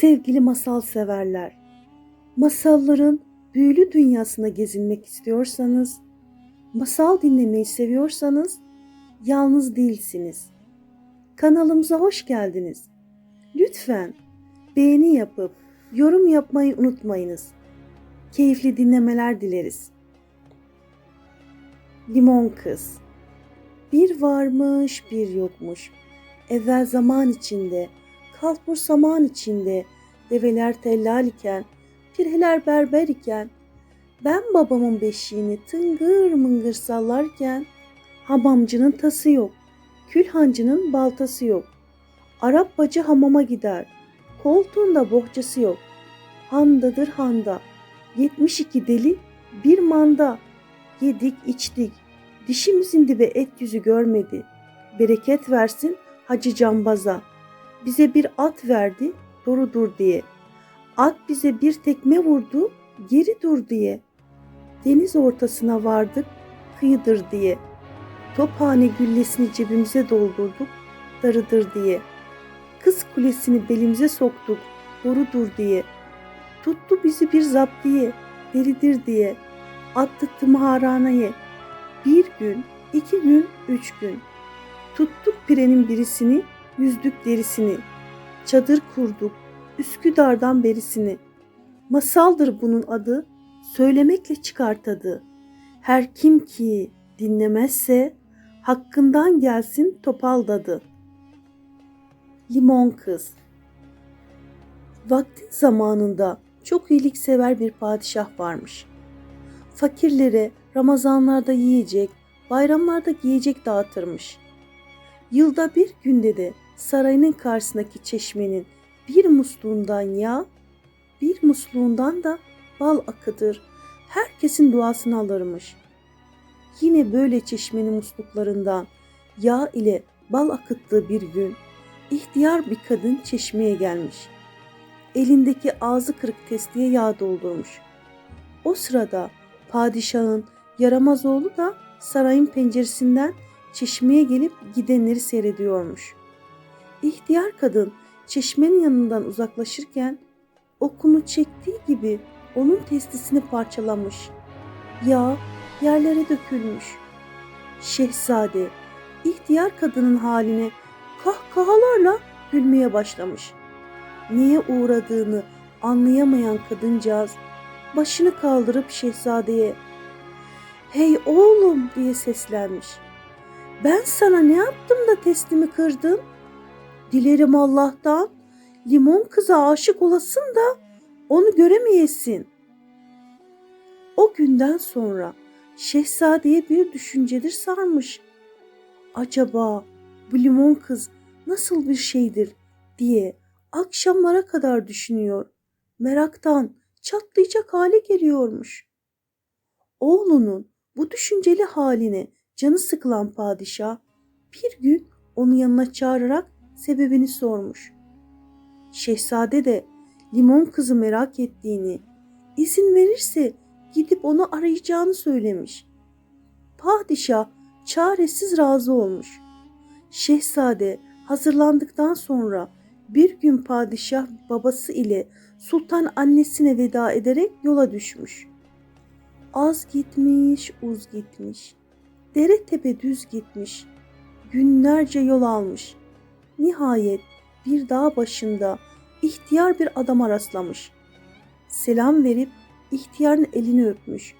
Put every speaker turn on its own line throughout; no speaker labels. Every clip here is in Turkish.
Sevgili masal severler, masalların büyülü dünyasına gezinmek istiyorsanız, masal dinlemeyi seviyorsanız yalnız değilsiniz. Kanalımıza hoş geldiniz. Lütfen beğeni yapıp yorum yapmayı unutmayınız. Keyifli dinlemeler dileriz. Limon Kız Bir varmış bir yokmuş. Evvel zaman içinde, kalbur saman içinde, develer tellal iken, pirheler berber iken, ben babamın beşiğini tıngır mıngır sallarken, hamamcının tası yok, külhancının baltası yok. Arap bacı hamama gider, koltuğunda bohçası yok. Handadır handa, 72 deli bir manda. Yedik içtik, dişimizin dibe et yüzü görmedi. Bereket versin Hacı Cambaza. Bize bir at verdi, doğru dur diye. At bize bir tekme vurdu, geri dur diye. Deniz ortasına vardık, kıyıdır diye. Tophane güllesini cebimize doldurduk, darıdır diye. Kız kulesini belimize soktuk, borudur diye. Tuttu bizi bir zaptiye, delidir diye. Attık tımarhaneye. Bir gün, iki gün, üç gün. Tuttuk pirenin birisini, yüzdük derisini. Çadır kurduk, Üsküdar'dan berisini. Masaldır bunun adı, söylemekle çıkartadı. Her kim ki dinlemezse, hakkından gelsin topal dadı. Limon Kız Vaktin zamanında çok iyiliksever bir padişah varmış. Fakirlere Ramazanlarda yiyecek, bayramlarda giyecek dağıtırmış. Yılda bir günde de sarayının karşısındaki çeşmenin bir musluğundan yağ, bir musluğundan da bal akıtır. Herkesin duasını alırmış. Yine böyle çeşmenin musluklarından yağ ile bal akıttığı bir gün ihtiyar bir kadın çeşmeye gelmiş. Elindeki ağzı kırık testiye yağ doldurmuş. O sırada padişahın yaramaz oğlu da sarayın penceresinden çeşmeye gelip gidenleri seyrediyormuş. İhtiyar kadın çeşmenin yanından uzaklaşırken okunu çektiği gibi onun testisini parçalamış. Yağ yerlere dökülmüş. Şehzade ihtiyar kadının haline kahkahalarla gülmeye başlamış. Neye uğradığını anlayamayan kadıncağız başını kaldırıp şehzadeye "Hey oğlum!" diye seslenmiş. "Ben sana ne yaptım da testimi kırdın? Dilerim Allah'tan limon kıza aşık olasın da onu göremeyesin." O günden sonra şehzadeye bir düşüncedir sarmış. Acaba bu limon kız nasıl bir şeydir diye akşamlara kadar düşünüyor. Meraktan çatlayacak hale geliyormuş. Oğlunun bu düşünceli haline canı sıkılan padişah bir gün onu yanına çağırarak sebebini sormuş. Şehzade de limon kızı merak ettiğini, izin verirse gidip onu arayacağını söylemiş. Padişah çaresiz razı olmuş. Şehzade hazırlandıktan sonra bir gün padişah babası ile sultan annesine veda ederek yola düşmüş. Az gitmiş, uz gitmiş. Dere tepe düz gitmiş. Günlerce yol almış. Nihayet bir dağ başında ihtiyar bir adama rastlamış. Selam verip ihtiyarın elini öpmüş.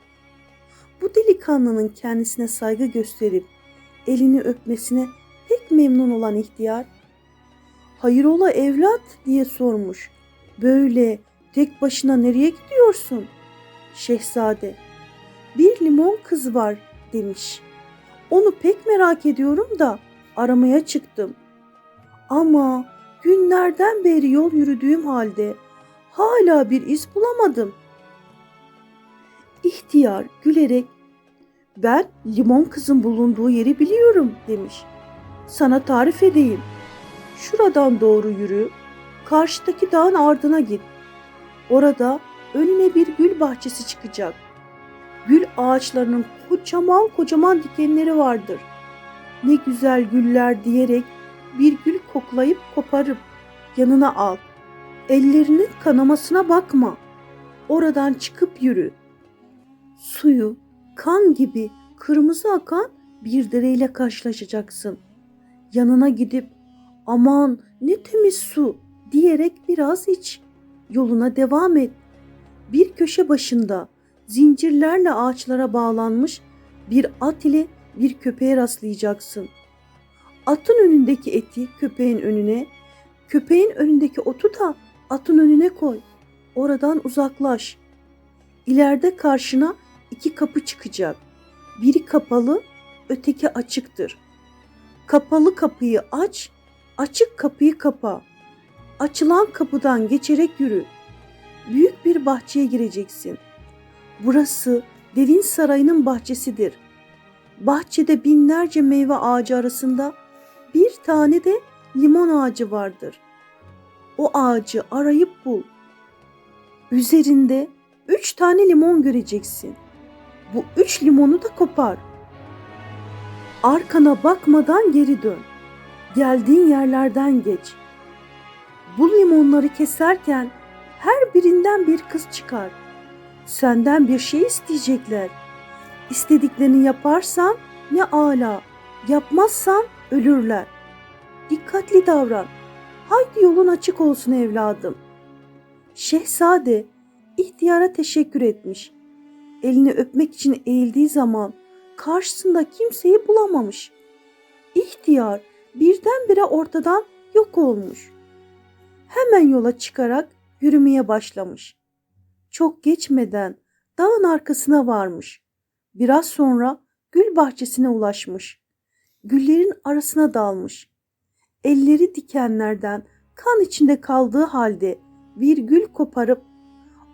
Bu delikanlının kendisine saygı gösterip elini öpmesine pek memnun olan ihtiyar, "Hayrola evlat?" diye sormuş. "Böyle tek başına nereye gidiyorsun?" Şehzade, "Bir limon kız var." demiş. "Onu pek merak ediyorum da aramaya çıktım. Ama günlerden beri yol yürüdüğüm halde hala bir iz bulamadım." İhtiyar gülerek ben limon kızın bulunduğu yeri biliyorum demiş. Sana tarif edeyim. Şuradan doğru yürü. Karşıdaki dağın ardına git. Orada önüne bir gül bahçesi çıkacak. Gül ağaçlarının kocaman kocaman dikenleri vardır. Ne güzel güller diyerek bir gül koklayıp koparıp yanına al. Ellerinin kanamasına bakma. Oradan çıkıp yürü. Suyu kan gibi kırmızı akan bir dereyle karşılaşacaksın. Yanına gidip aman ne temiz su diyerek biraz iç. Yoluna devam et. Bir köşe başında zincirlerle ağaçlara bağlanmış bir at ile bir köpeğe rastlayacaksın. Atın önündeki eti köpeğin önüne, köpeğin önündeki otu da atın önüne koy. Oradan uzaklaş. İleride karşına iki kapı çıkacak. Biri kapalı, öteki açıktır. Kapalı kapıyı aç, açık kapıyı kapa. Açılan kapıdan geçerek yürü. Büyük bir bahçeye gireceksin. Burası devin sarayının bahçesidir. Bahçede binlerce meyve ağacı arasında bir tane de limon ağacı vardır. O ağacı arayıp bul. Üzerinde üç tane limon göreceksin. Bu üç limonu da kopar. Arkana bakmadan geri dön. Geldiğin yerlerden geç. Bu limonları keserken her birinden bir kız çıkar. Senden bir şey isteyecekler. İstediklerini yaparsan ne ala, yapmazsan ölürler. Dikkatli davran. Haydi yolun açık olsun evladım. Şehzade ihtiyara teşekkür etmiş. Elini öpmek için eğildiği zaman karşısında kimseyi bulamamış. İhtiyar birdenbire ortadan yok olmuş. Hemen yola çıkarak yürümeye başlamış. Çok geçmeden dağın arkasına varmış. Biraz sonra gül bahçesine ulaşmış. Güllerin arasına dalmış. Elleri dikenlerden kan içinde kaldığı halde bir gül koparıp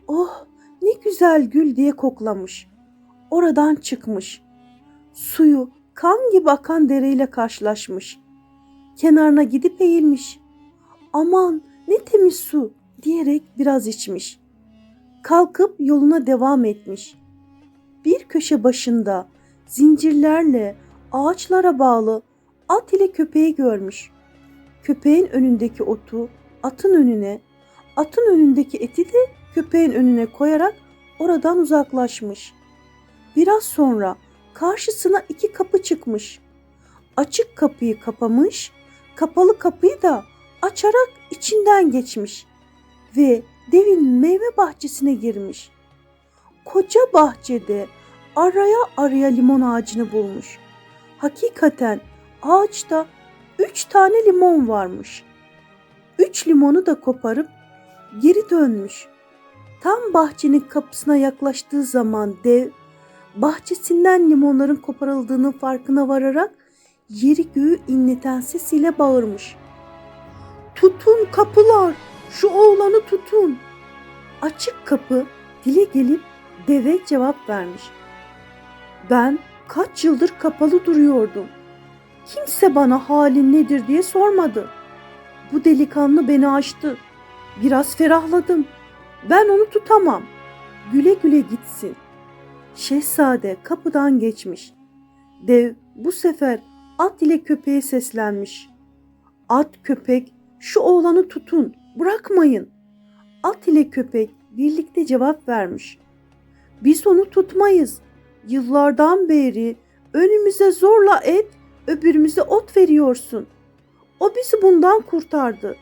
"Oh, ne güzel gül." diye koklamış. Oradan çıkmış. Suyu kan gibi akan dereyle karşılaşmış. Kenarına gidip eğilmiş. "Aman, ne temiz su." diyerek biraz içmiş. Kalkıp yoluna devam etmiş. Bir köşe başında zincirlerle ağaçlara bağlı at ile köpeği görmüş. Köpeğin önündeki otu atın önüne, atın önündeki eti de köpeğin önüne koyarak oradan uzaklaşmış. Biraz sonra karşısına iki kapı çıkmış. Açık kapıyı kapamış, kapalı kapıyı da açarak içinden geçmiş ve devin meyve bahçesine girmiş. Koca bahçede araya araya limon ağacını bulmuş. Hakikaten ağaçta üç tane limon varmış. Üç limonu da koparıp geri dönmüş. Tam bahçenin kapısına yaklaştığı zaman dev bahçesinden limonların koparıldığını farkına vararak yeri göğü inleten sesiyle bağırmış. Tutun kapılar, şu oğlanı tutun. Açık kapı dile gelip deve cevap vermiş. Ben kaç yıldır kapalı duruyordum. Kimse bana halin nedir diye sormadı. Bu delikanlı beni açtı. Biraz ferahladım. Ben onu tutamam. Güle güle gitsin. Şehzade kapıdan geçmiş. Dev bu sefer at ile köpeğe seslenmiş. At köpek şu oğlanı tutun, bırakmayın. At ile köpek birlikte cevap vermiş. Biz onu tutmayız. Yıllardan beri önümüze zorla et, öbürümüze ot veriyorsun. O bizi bundan kurtardı.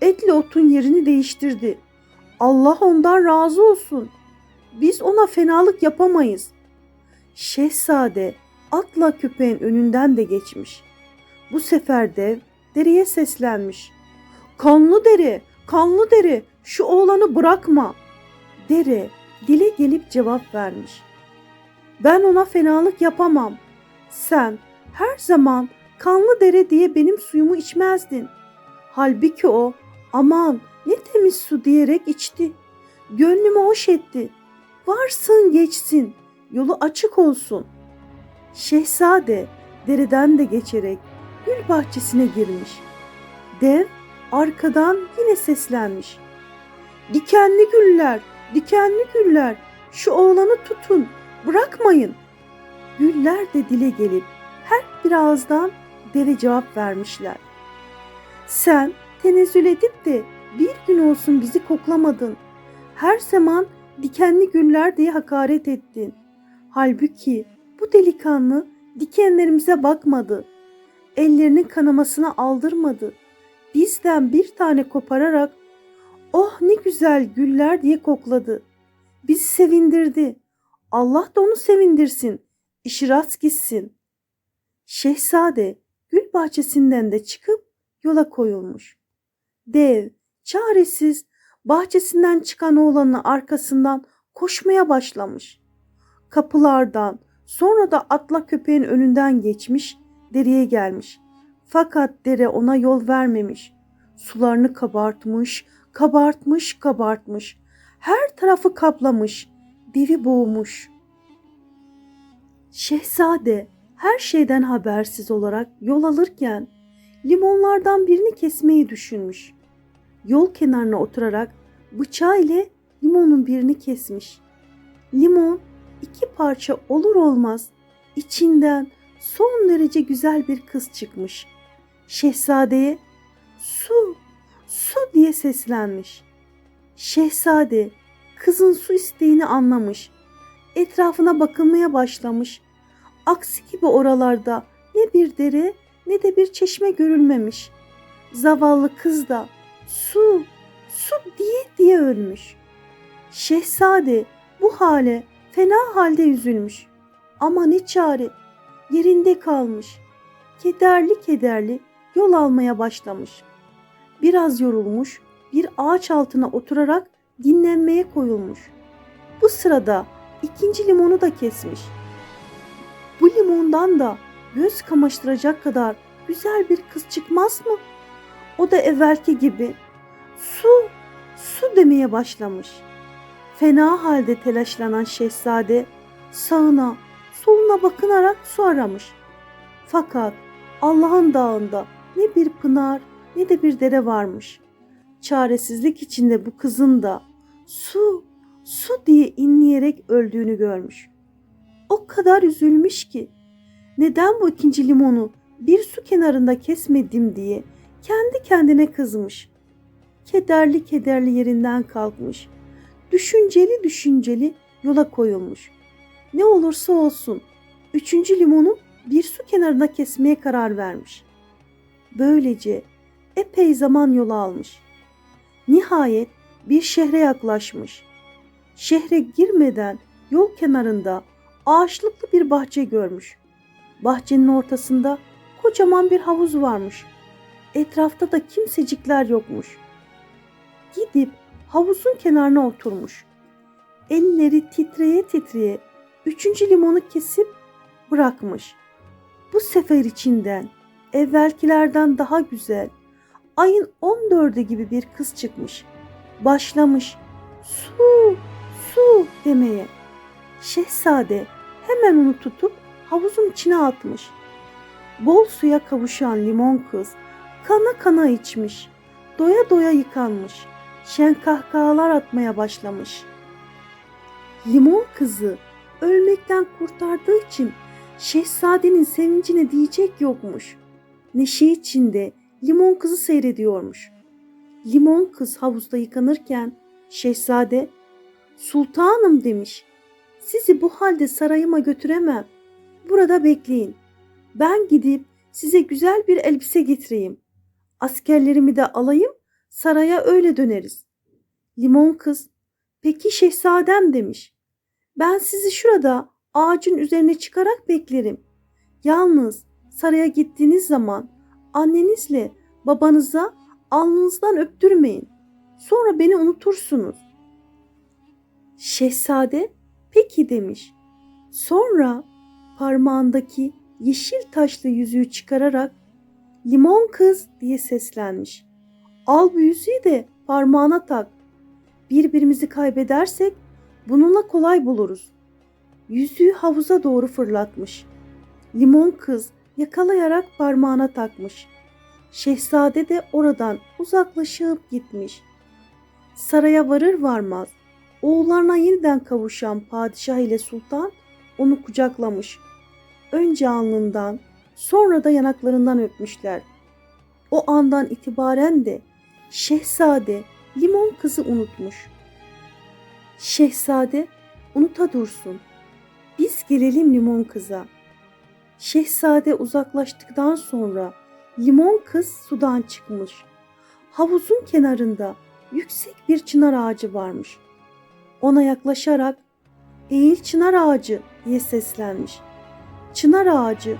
Etle otun yerini değiştirdi. Allah ondan razı olsun. Biz ona fenalık yapamayız. Şehzade atla köpeğin önünden de geçmiş. Bu sefer dev dereye seslenmiş. Kanlı dere, kanlı dere, şu oğlanı bırakma. Dere dile gelip cevap vermiş. Ben ona fenalık yapamam. Sen her zaman kanlı dere diye benim suyumu içmezdin. Halbuki o aman ne temiz su diyerek içti. Gönlümü hoş etti. Varsın geçsin, yolu açık olsun. Şehzade dereden de geçerek gül bahçesine girmiş. Dev arkadan yine seslenmiş. Dikenli güller, dikenli güller, şu oğlanı tutun, bırakmayın. Güller de dile gelip her bir ağızdan deve cevap vermişler. Sen tenezzül edip de Bir gün olsun bizi koklamadın. Her zaman dikenli güller diye hakaret ettin. Halbuki bu delikanlı dikenlerimize bakmadı. Ellerinin kanamasına aldırmadı. Bizden bir tane kopararak oh ne güzel güller diye kokladı. Bizi sevindirdi. Allah da onu sevindirsin. İşi rast gitsin. Şehzade gül bahçesinden de çıkıp yola koyulmuş. Dev, çaresiz, bahçesinden çıkan oğlanın arkasından koşmaya başlamış. Kapılardan, sonra da atla köpeğin önünden geçmiş, dereye gelmiş. Fakat dere ona yol vermemiş. Sularını kabartmış, kabartmış, kabartmış. Her tarafı kaplamış, devi boğmuş. Şehzade her şeyden habersiz olarak yol alırken limonlardan birini kesmeyi düşünmüş. Yol kenarına oturarak bıçağı ile limonun birini kesmiş. Limon iki parça olur olmaz içinden son derece güzel bir kız çıkmış. Şehzadeye su, su diye seslenmiş. Şehzade kızın su isteğini anlamış. Etrafına bakılmaya başlamış. Aksi gibi oralarda ne bir dere ne de bir çeşme görülmemiş. Zavallı kız da su, su diye diye ölmüş. Şehzade bu hale fena halde üzülmüş. Ama ne çare yerinde kalmış. Kederli kederli yol almaya başlamış. Biraz yorulmuş bir ağaç altına oturarak dinlenmeye koyulmuş. Bu sırada ikinci limonu da kesmiş. Bu limondan da göz kamaştıracak kadar güzel bir kız çıkmaz mı? O da evvelki gibi su, su demeye başlamış. Fena halde telaşlanan şehzade sağına, soluna bakınarak su aramış. Fakat Allah'ın dağında ne bir pınar ne de bir dere varmış. Çaresizlik içinde bu kızın da su, su diye inleyerek öldüğünü görmüş. O kadar üzülmüş ki neden bu ikinci limonu bir su kenarında kesmedim diye kendi kendine kızmış. Kederli kederli yerinden kalkmış. Düşünceli düşünceli yola koyulmuş. Ne olursa olsun üçüncü limonu bir su kenarına kesmeye karar vermiş. Böylece epey zaman yol almış. Nihayet bir şehre yaklaşmış. Şehre girmeden yol kenarında ağaçlıklı bir bahçe görmüş. Bahçenin ortasında kocaman bir havuz varmış. Etrafta da kimsecikler yokmuş. Gidip havuzun kenarına oturmuş. Elleri titreye titreye üçüncü limonu kesip bırakmış. Bu sefer içinden evvelkilerden daha güzel, ayın 14'ü gibi bir kız çıkmış. Başlamış su, su demeye. Şehzade hemen onu tutup havuzun içine atmış. Bol suya kavuşan limon kız kana kana içmiş. Doya doya yıkanmış. Şen kahkahalar atmaya başlamış. Limon kızı ölmekten kurtardığı için şehzadenin sevincine diyecek yokmuş. Neşe içinde limon kızı seyrediyormuş. Limon kız havuzda yıkanırken şehzade sultanım demiş. Sizi bu halde sarayıma götüremem. Burada bekleyin. Ben gidip size güzel bir elbise getireyim. Askerlerimi de alayım, saraya öyle döneriz. Limon kız, peki şehzadem demiş. Ben sizi şurada ağacın üzerine çıkarak beklerim. Yalnız saraya gittiğiniz zaman annenizle babanıza alnınızdan öptürmeyin. Sonra beni unutursunuz. Şehzade peki demiş. Sonra parmağındaki yeşil taşlı yüzüğü çıkararak limon kız diye seslenmiş. Al bu yüzüğü de parmağına tak. Birbirimizi kaybedersek bununla kolay buluruz. Yüzüğü havuza doğru fırlatmış. Limon kız yakalayarak parmağına takmış. Şehzade de oradan uzaklaşıp gitmiş. Saraya varır varmaz oğullarına yeniden kavuşan padişah ile sultan onu kucaklamış. Önce alnından sonra da yanaklarından öpmüşler. O andan itibaren de Şehzade limon kızı unutmuş. Şehzade unuta dursun. Biz gelelim limon kıza. Şehzade uzaklaştıktan sonra limon kız sudan çıkmış. Havuzun kenarında yüksek bir çınar ağacı varmış. Ona yaklaşarak "Eğil çınar ağacı." diye seslenmiş. Çınar ağacı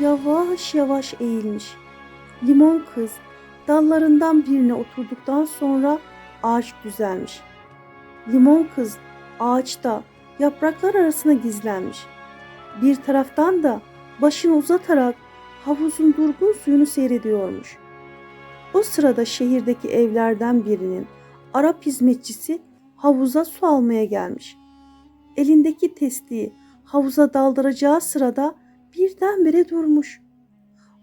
yavaş yavaş eğilmiş. Limon kız dallarından birine oturduktan sonra ağaç düzelmiş. Limon kız ağaçta yapraklar arasına gizlenmiş. Bir taraftan da başını uzatarak havuzun durgun suyunu seyrediyormuş. O sırada şehirdeki evlerden birinin Arap hizmetçisi havuza su almaya gelmiş. Elindeki testiyi havuza daldıracağı sırada birdenbire durmuş.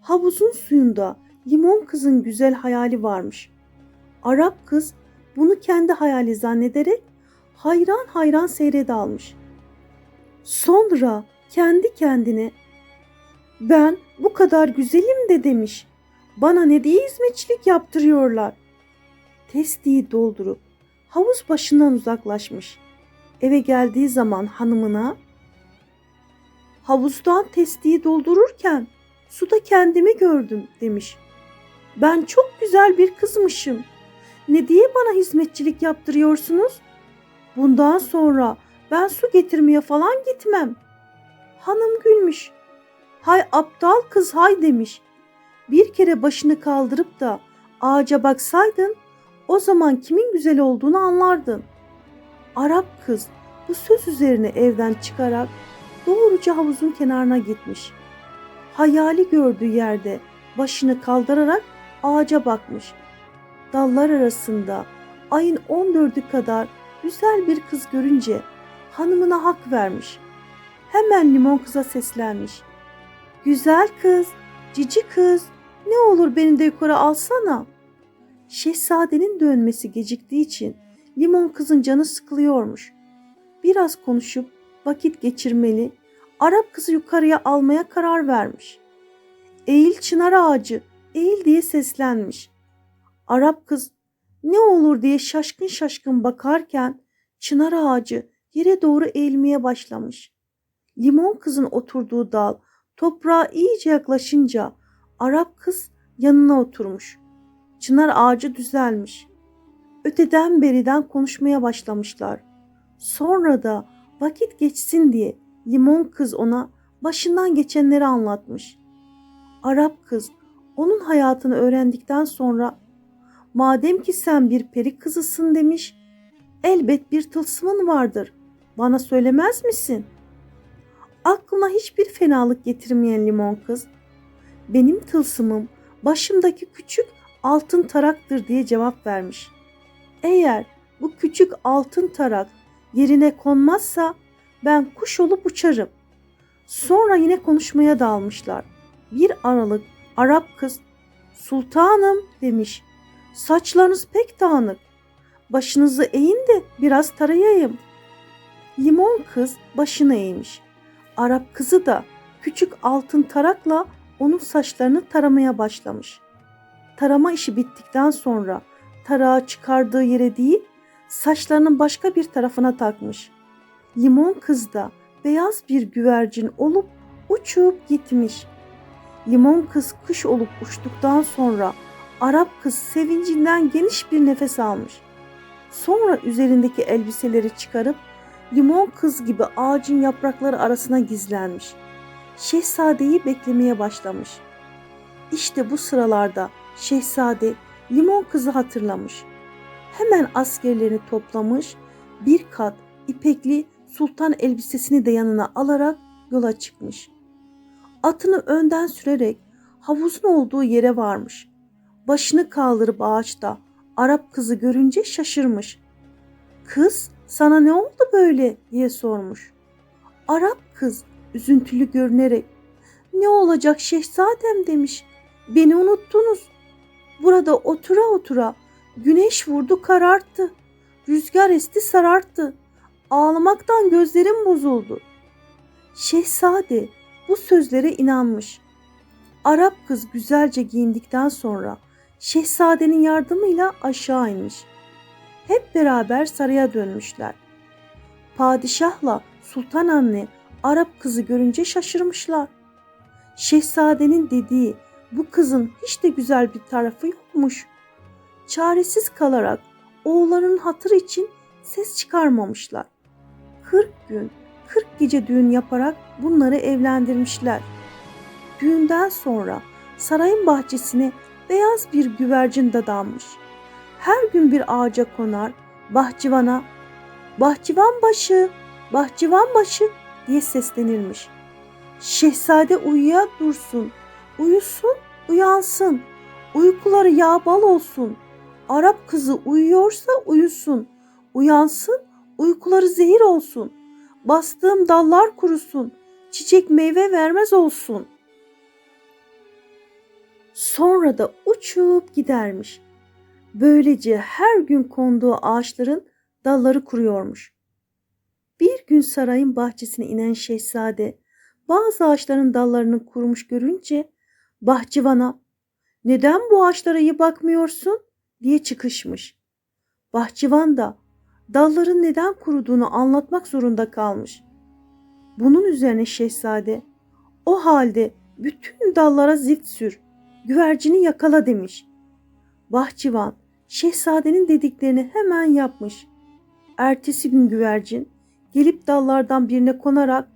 Havuzun suyunda limon kızın güzel hayali varmış. Arap kız bunu kendi hayali zannederek hayran hayran seyrede almış. Sonra kendi kendine ben bu kadar güzelim de demiş. Bana ne diye hizmetçilik yaptırıyorlar. Testiyi doldurup havuz başından uzaklaşmış. Eve geldiği zaman hanımına havuzdan testiyi doldururken suda kendimi gördüm demiş. Ben çok güzel bir kızmışım. Ne diye bana hizmetçilik yaptırıyorsunuz? Bundan sonra ben su getirmeye falan gitmem. Hanım gülmüş. Hay aptal kız hay demiş. Bir kere başını kaldırıp da ağaca baksaydın o zaman kimin güzel olduğunu anlardın. Arap kız bu söz üzerine evden çıkarak doğruca havuzun kenarına gitmiş. Hayali gördüğü yerde başını kaldırarak ağaca bakmış. Dallar arasında ayın 14'ü kadar güzel bir kız görünce hanımına hak vermiş. Hemen limon kıza seslenmiş. Güzel kız, cici kız, ne olur beni de yukarı alsana. Şehzadenin dönmesi geciktiği için limon kızın canı sıkılıyormuş. Biraz konuşup vakit geçirmeli, Arap kızı yukarıya almaya karar vermiş. Eğil çınar ağacı, eğil diye seslenmiş. Arap kız ne olur diye şaşkın şaşkın bakarken çınar ağacı yere doğru eğilmeye başlamış. Limon kızın oturduğu dal toprağa iyice yaklaşınca Arap kız yanına oturmuş. Çınar ağacı düzelmiş. Öteden beriden konuşmaya başlamışlar. Sonra da vakit geçsin diye limon kız ona başından geçenleri anlatmış. Arap kız onun hayatını öğrendikten sonra madem ki sen bir peri kızısın demiş, elbet bir tılsımın vardır. Bana söylemez misin? Aklına hiçbir fenalık getirmeyen limon kız, benim tılsımım başımdaki küçük altın taraktır diye cevap vermiş. Eğer bu küçük altın tarak yerine konmazsa ben kuş olup uçarım. Sonra yine konuşmaya dalmışlar. Bir aralık Arap kız sultanım demiş. Saçlarınız pek dağınık. Başınızı eğin de biraz tarayayım. Limon kız başını eğmiş. Arap kızı da küçük altın tarakla onun saçlarını taramaya başlamış. Tarama işi bittikten sonra tarağı çıkardığı yere değil, saçlarının başka bir tarafına takmış. Limon kız da beyaz bir güvercin olup uçup gitmiş. Limon kız kuş olup uçtuktan sonra Arap kız sevincinden geniş bir nefes almış. Sonra üzerindeki elbiseleri çıkarıp limon kız gibi ağacın yaprakları arasına gizlenmiş. Şehzadeyi beklemeye başlamış. İşte bu sıralarda şehzade limon kızı hatırlamış. Hemen askerlerini toplamış, bir kat ipekli sultan elbisesini de yanına alarak yola çıkmış. Atını önden sürerek havuzun olduğu yere varmış. Başını kaldırıp ağaçta Arap kızı görünce şaşırmış. Kız sana ne oldu böyle diye sormuş. Arap kız üzüntülü görünerek ne olacak şehzadem demiş. Beni unuttunuz. Burada otura otura güneş vurdu kararttı. Rüzgar esti sararttı. Ağlamaktan gözlerim bozuldu. Şehzade bu sözlere inanmış. Arap kız güzelce giyindikten sonra şehzadenin yardımıyla aşağı inmiş. Hep beraber saraya dönmüşler. Padişahla sultan anne Arap kızı görünce şaşırmışlar. Şehzadenin dediği bu kızın hiç de güzel bir tarafı yokmuş. Çaresiz kalarak oğullarının hatırı için ses çıkarmamışlar. 40 gün, 40 gece düğün yaparak bunları evlendirmişler. Düğünden sonra sarayın bahçesine beyaz bir güvercin dadanmış. Her gün bir ağaca konar, bahçıvana "Bahçıvan başı, bahçıvan başı" diye seslenirmiş. Şehzade uyuya dursun, uyusun, uyansın. Uykuları yağ bal olsun. Arap kızı uyuyorsa uyusun. Uyansın, uykuları zehir olsun. Bastığım dallar kurusun. Çiçek meyve vermez olsun. Sonra da uçup gidermiş. Böylece her gün konduğu ağaçların dalları kuruyormuş. Bir gün sarayın bahçesine inen şehzade bazı ağaçların dallarını kurumuş görünce bahçıvana neden bu ağaçlara iyi bakmıyorsun diye çıkışmış. Bahçıvan da dalların neden kuruduğunu anlatmak zorunda kalmış. Bunun üzerine şehzade o halde bütün dallara zift sür, güvercini yakala demiş. Bahçıvan şehzadenin dediklerini hemen yapmış. Ertesi gün güvercin gelip dallardan birine konarak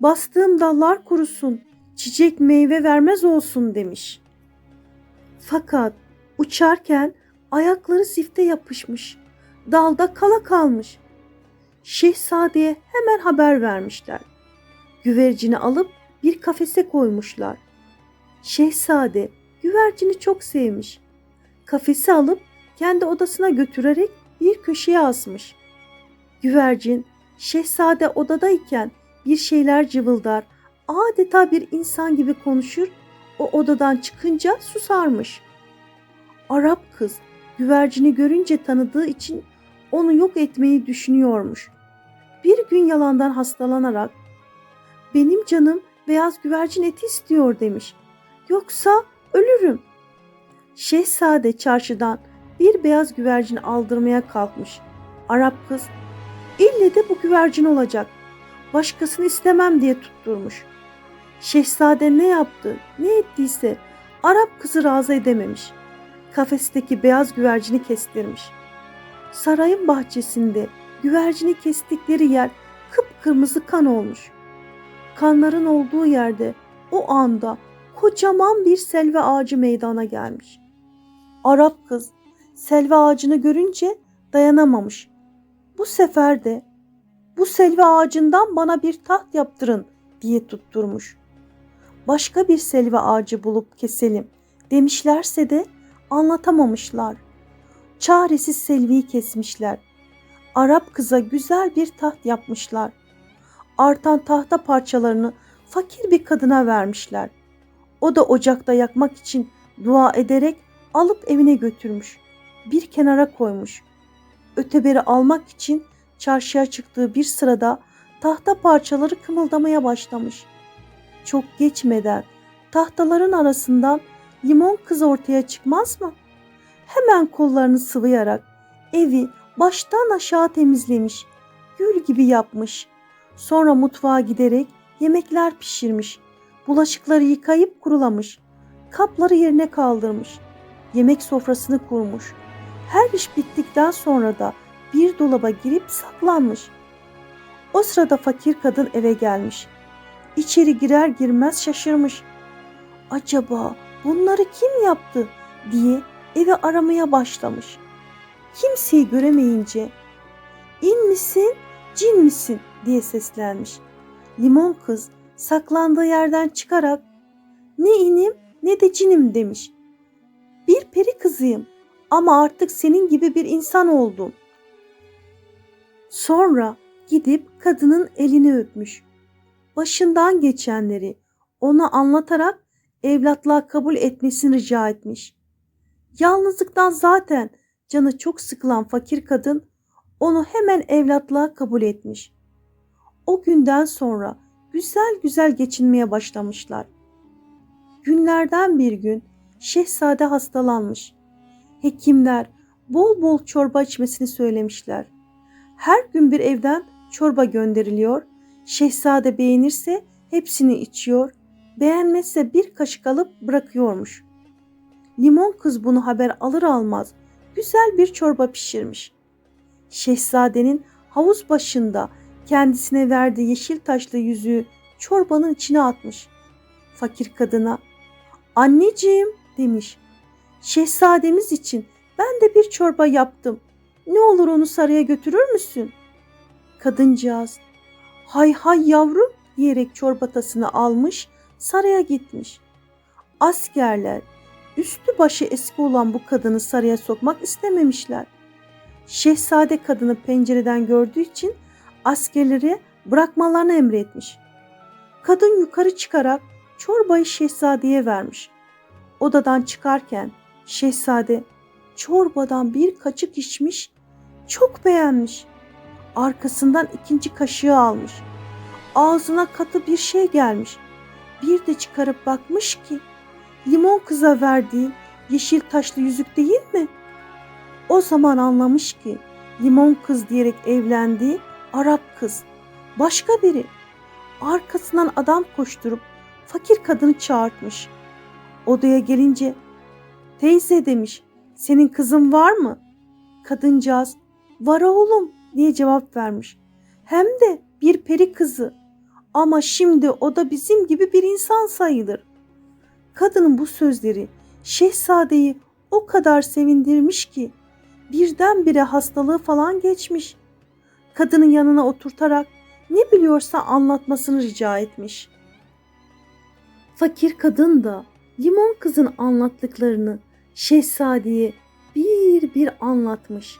bastığım dallar kurusun, çiçek meyve vermez olsun demiş. Fakat uçarken ayakları zifte yapışmış, dalda kala kalmış. Şehzadeye hemen haber vermişler. Güvercini alıp bir kafese koymuşlar. Şehzade güvercini çok sevmiş. Kafesi alıp kendi odasına götürerek bir köşeye asmış. Güvercin şehzade odadayken bir şeyler cıvıldar, adeta bir insan gibi konuşur, o odadan çıkınca susarmış. Arap kız güvercini görünce tanıdığı için onu yok etmeyi düşünüyormuş. Bir gün yalandan hastalanarak benim canım beyaz güvercin eti istiyor demiş. Yoksa ölürüm. Şehzade çarşıdan bir beyaz güvercin aldırmaya kalkmış. Arap kız ille de bu güvercin olacak. Başkasını istemem diye tutturmuş. Şehzade ne yaptı, ne ettiyse Arap kızı razı edememiş. Kafesteki beyaz güvercini kestirmiş. Sarayın bahçesinde güvercini kestikleri yer kıpkırmızı kan olmuş. Kanların olduğu yerde o anda kocaman bir selvi ağacı meydana gelmiş. Arap kız selvi ağacını görünce dayanamamış. Bu sefer de bu selvi ağacından bana bir taht yaptırın diye tutturmuş. Başka bir selvi ağacı bulup keselim demişlerse de anlatamamışlar. Çaresiz selviyi kesmişler. Arap kıza güzel bir taht yapmışlar. Artan tahta parçalarını fakir bir kadına vermişler. O da ocakta yakmak için dua ederek alıp evine götürmüş. Bir kenara koymuş. Öteberi almak için çarşıya çıktığı bir sırada tahta parçaları kımıldamaya başlamış. Çok geçmeden tahtaların arasından limon kız ortaya çıkmaz mı? Hemen kollarını sıvayarak evi baştan aşağı temizlemiş, gül gibi yapmış. Sonra mutfağa giderek yemekler pişirmiş, bulaşıkları yıkayıp kurulamış, kapları yerine kaldırmış, yemek sofrasını kurmuş. Her iş bittikten sonra da bir dolaba girip saklanmış. O sırada fakir kadın eve gelmiş. İçeri girer girmez şaşırmış. Acaba bunları kim yaptı diye evi aramaya başlamış. Kimseyi göremeyince in misin cin misin diye seslenmiş. Limon kız saklandığı yerden çıkarak ne inim ne de cinim demiş. Bir peri kızıyım ama artık senin gibi bir insan oldum. Sonra gidip kadının elini öpmüş. Başından geçenleri ona anlatarak evlatlığa kabul etmesini rica etmiş. Yalnızlıktan zaten canı çok sıkılan fakir kadın onu hemen evlatlığa kabul etmiş. O günden sonra güzel güzel geçinmeye başlamışlar. Günlerden bir gün şehzade hastalanmış. Hekimler bol bol çorba içmesini söylemişler. Her gün bir evden çorba gönderiliyor. Şehzade beğenirse hepsini içiyor, beğenmezse bir kaşık alıp bırakıyormuş. Limon kız bunu haber alır almaz güzel bir çorba pişirmiş. Şehzadenin havuz başında kendisine verdiği yeşil taşlı yüzüğü çorbanın içine atmış. Fakir kadına anneciğim demiş. Şehzademiz için ben de bir çorba yaptım. Ne olur onu saraya götürür müsün? Kadıncağız hay hay yavrum diyerek çorbatasını almış saraya gitmiş. Askerler üstü başı eski olan bu kadını saraya sokmak istememişler. Şehzade kadını pencereden gördüğü için askerleri bırakmalarını emretmiş. Kadın yukarı çıkarak çorbayı şehzadeye vermiş. Odadan çıkarken şehzade çorbadan bir kaçık içmiş, çok beğenmiş. Arkasından ikinci kaşığı almış. Ağzına katı bir şey gelmiş. Bir de çıkarıp bakmış ki limon kıza verdiği yeşil taşlı yüzük değil mi? O zaman anlamış ki limon kız diyerek evlendiği Arap kız. Başka biri. Arkasından adam koşturup fakir kadını çağırtmış. Odaya gelince teyze demiş senin kızın var mı? Kadıncağız var oğlum diye cevap vermiş. Hem de bir peri kızı. Ama şimdi o da bizim gibi bir insan sayılır. Kadının bu sözleri şehzadeyi o kadar sevindirmiş ki birdenbire hastalığı falan geçmiş. Kadının yanına oturtarak ne biliyorsa anlatmasını rica etmiş. Fakir kadın da limon kızın anlattıklarını şehzadeye bir bir anlatmış.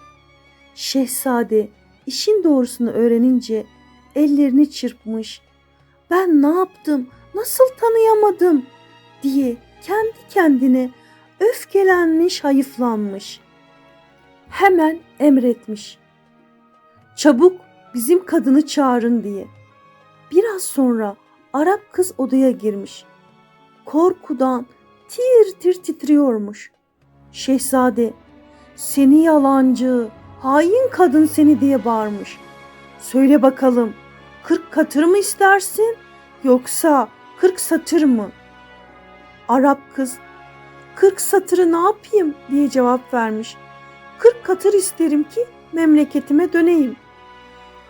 Şehzade işin doğrusunu öğrenince ellerini çırpmış. Ben ne yaptım, nasıl tanıyamadım diye kendi kendine öfkelenmiş, hayıflanmış. Hemen emretmiş. Çabuk bizim kadını çağırın diye. Biraz sonra Arap kız odaya girmiş. Korkudan tir tir titriyormuş. Şehzade, seni yalancı, hain kadın seni diye bağırmış. Söyle bakalım, kırk katır mı istersin yoksa kırk satır mı? Arap kız, kırk satırı ne yapayım diye cevap vermiş. Kırk katır isterim ki memleketime döneyim.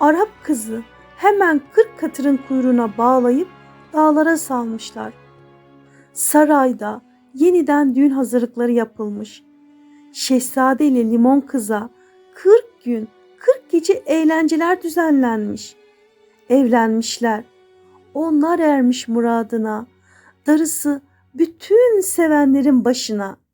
Arap kızı hemen kırk katırın kuyruğuna bağlayıp dağlara salmışlar. Sarayda yeniden düğün hazırlıkları yapılmış. Şehzade ile limon kıza 40 gün 40 gece eğlenceler düzenlenmiş. Evlenmişler. Onlar ermiş muradına. Darısı bütün sevenlerin başına.''